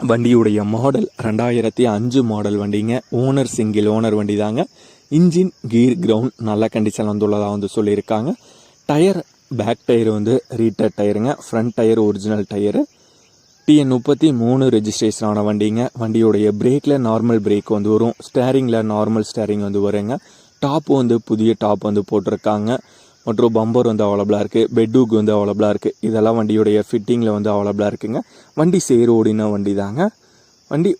வண்டியுடைய மாடல் ரெண்டாயிரத்தி அஞ்சு மாடல் வண்டிங்க. ஓனர் சிங்கிள் ஓனர் வண்டி தாங்க இன்ஜின் கீர் கிரவுண்ட் நல்ல கண்டிஷன் வந்துள்ளதாக வந்து சொல்லியிருக்காங்க. டயர் பேக் டயர் வந்து ரீட்டர் டயருங்க front tyre original tyre TN முப்பத்தி மூணு ரெஜிஸ்ட்ரேஷன் ஆன வண்டிங்க. வண்டியுடைய பிரேக்கில் நார்மல் பிரேக் வந்து வரும். ஸ்டேரிங்கில் நார்மல் ஸ்டேரிங் வந்து வருங்க. டாப் வந்து புதிய டாப் வந்து போட்டிருக்காங்க. மற்றும் பம்பர் வந்து அவைலபிளாக இருக்குது பெட்டுக்கு வந்து அவைலபிளாக இருக்குது இதெல்லாம் வண்டியுடைய ஃபிட்டிங்கில் வந்து அவைலபிளாக இருக்குங்க. வண்டி சேர் ஓடின வண்டி தாங்க வண்டி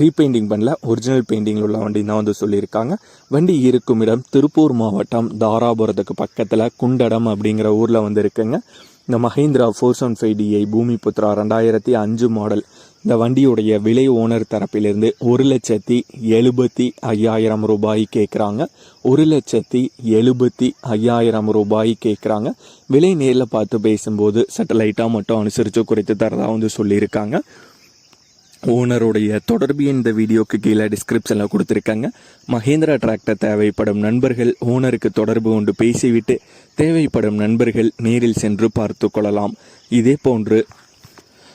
ரீபெயிண்டிங் பண்ணல. ஒரிஜினல் பெயிண்டிங்கில் உள்ள வண்டி தான் வந்து சொல்லியிருக்காங்க. வண்டி இருக்கும் இடம் திருப்பூர் மாவட்டம் தாராபுரத்துக்கு பக்கத்தில் குண்டடம் அப்படிங்கிற ஊரில் வந்து இருக்குங்க. இந்த Mahindra four seven five DI Bhoomi Putra ரெண்டாயிரத்தி அஞ்சு மாடல் இந்த வண்டியுடைய விலை ஓனர் தரப்பிலிருந்து ஒரு லட்சத்தி எழுபத்தி ஐயாயிரம் ரூபாய் கேட்குறாங்க ஒரு லட்சத்தி எழுபத்தி ஐயாயிரம் ரூபாய் கேட்குறாங்க விலை நேரில் பார்த்து பேசும்போது சட்டலைட்டாக மட்டும் அனுசரித்து குறைத்து தரதா வந்து சொல்லியிருக்காங்க. ஓனருடைய தொடர்பு இந்த வீடியோக்கு கீழே டிஸ்கிரிப்ஷனில் கொடுத்துருக்காங்க. மகேந்திரா டிராக்டர் தேவைப்படும் நண்பர்கள் ஓனருக்கு தொடர்பு கொண்டு பேசிவிட்டு தேவைப்படும் நண்பர்கள் நேரில் சென்று பார்த்து கொள்ளலாம். இதே போன்று